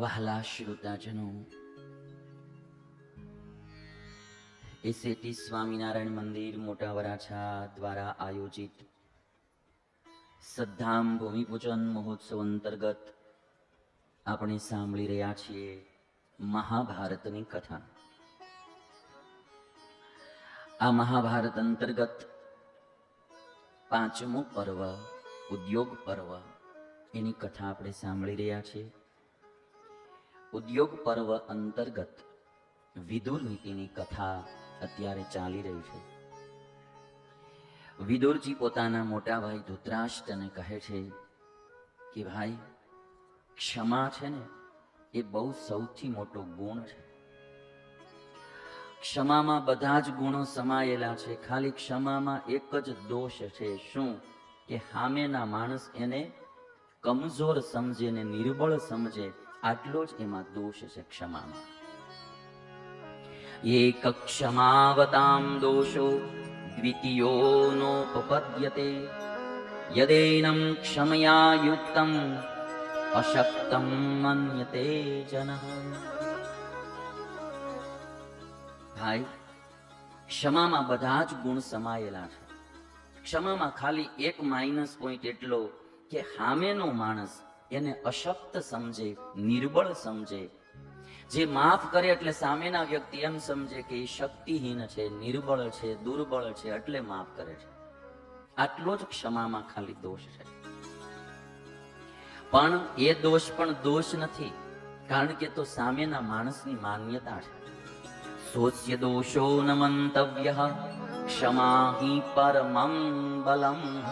વહાલા શ્રોતાજનો એસેટી સ્વામિનારાયણ મંદિર મોટા વરાછા દ્વારા આયોજિત સદ્ધામ ભૂમિપૂજન મહોત્સવ અંતર્ગત આપણે સાંભળી રહ્યા છીએ મહાભારતની કથા આ મહાભારત અંતર્ગત પાંચમું પર્વ ઉદ્યોગ પર્વ એની કથા આપણે સાંભળી રહ્યા છીએ ઉદ્યોગ પર્વ અંતર્ગત વિદુર નીતિની કથા અત્યારે ચાલી રહી છે. વિદુરજી પોતાના મોટા ભાઈ ધૃતરાષ્ટ્રને કહે છે કે, ભાઈ, ક્ષમા છે ને, એ બહુ સૌથી મોટો ગુણ છે. ક્ષમામાં બધા જ ગુણો સમાયેલા છે. ખાલી ક્ષમામાં એક જ દોષ છે શું? કે સામેના માણસ એને કમજોર સમજે ને નિર્બળ સમજે આટલો જ એમાં દોષ છે ક્ષમામાં. એક ક્ષમાવતામ દોષો દ્વિતીયો નોપપદ્યતે યદેનમ ક્ષમયા યુક્તમ અશક્તમ મન્યતે જનઃ. ભાઈ, ક્ષમામાં બધા જ ગુણ સમાયેલા છે. ક્ષમામાં ખાલી એક માઇનસ પોઈન્ટ એટલો કે સામેનો માણસ એને અશક્ત સમજે, નિર્બળ સમજે. જે માફ કરે એટલે સામેના વ્યક્તિ એમ સમજે કે એ શક્તિહીન છે, નિર્બળ છે, દુર્બળ છે, એટલે માફ કરે છે. આટલો જ ક્ષમામાં ખાલી દોષ છે. પણ એ દોષ પણ દોષ નથી, કારણ કે તો સામેના માણસની માન્યતા છે. સોસ્ય દોષો ન મંતવ્ય ક્ષમા હિ પરમં બલમ.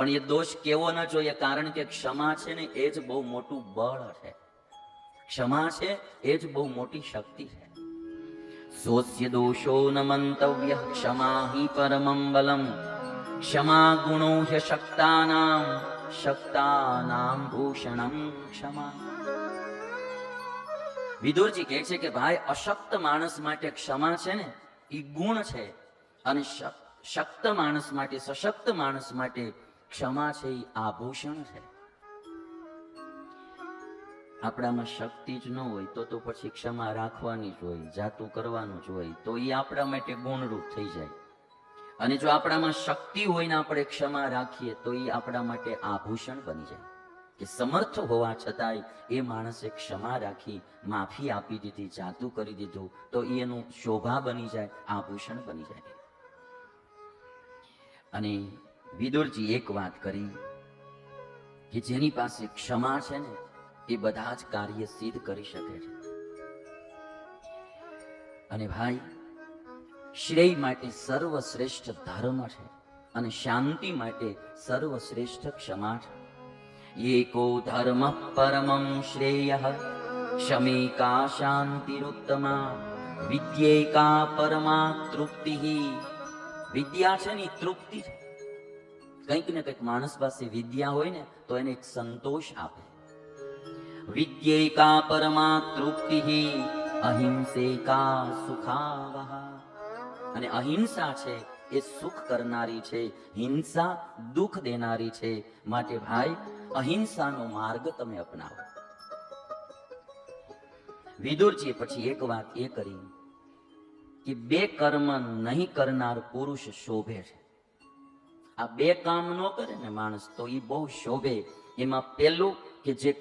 પણ એ દોષ કેવો ન જોઈએ, કારણ કે ક્ષમા છે ને એ જ બહુ મોટું બળ છે. ક્ષમા છે, એ જ બહુ મોટી શક્તિ છે. સોસ્ય દોષો ન મંતવ્ય, ક્ષમા હિ પરમં બલમ. ક્ષમા ગુણો હ્યશક્તાનામ શક્તાનામ ભૂષણમ ક્ષમા. વિદુરજી કહે છે કે ભાઈ, અશક્ત માણસ માટે ક્ષમા છે ને એ ગુણ છે. અને શક- શક્ત માણસ માટે, સશક્ત માણસ માટે ક્ષમા છે એ આભૂષણ છે. આપણામાં શક્તિ જ ન હોય તો તો પછી ક્ષમા રાખવાની જ હોય, જાતું કરવાનું જ હોય, તો એ આપણા માટે ગુણરૂપ થઈ જાય. અને જો આપણામાં શક્તિ હોય ને આપણે ક્ષમા રાખીએ, તો એ આપણા માટે આભૂષણ બની જાય. કે સમર્થ હોવા છતાંય એ માણસે ક્ષમા રાખી, માફી આપી દીધી, જાતું કરી દીધું, તો એનું શોભા બની જાય, આભૂષણ બની જાય. અને વિદુરજી એક વાત કરી કે જેની પાસે ક્ષમા છે ને, એ બધા જ કાર્ય સિદ્ધ કરી શકે છે. અને ભાઈ, શ્રેય માટે સર્વશ્રેષ્ઠ ધર્મ છે અને શાંતિ માટે સર્વશ્રેષ્ઠ ક્ષમા છે. એકો ધર્મ પરમં શ્રેય ક્ષમિકા શાંતિરુત્તમા, વિદ્યેકા પરમા તૃપ્તિ. વિદ્યા છે ને તૃપ્તિ છે. કંઈક ને કંઈક માણસ પાસે વિદ્યા હોય ને, તો એને એક સંતોષ આપે. વિદ્યેકા પરમા અહિંસેકા સુખાવહ અને અહિંસા છે એ સુખ કરનારી છે, હિંસા દુઃખ દેનારી છે. માટે ભાઈ, અહિંસાનો માર્ગ તમે અપનાવો. વિદુરજી પછી એક વાત એ કરી કે બે કર્મ નહીં કરનાર પુરુષ શોભે છે. આ બે કામ ન કરે ને માણસ, તો એ બહુ શોભે. એમાં પેલું કે જે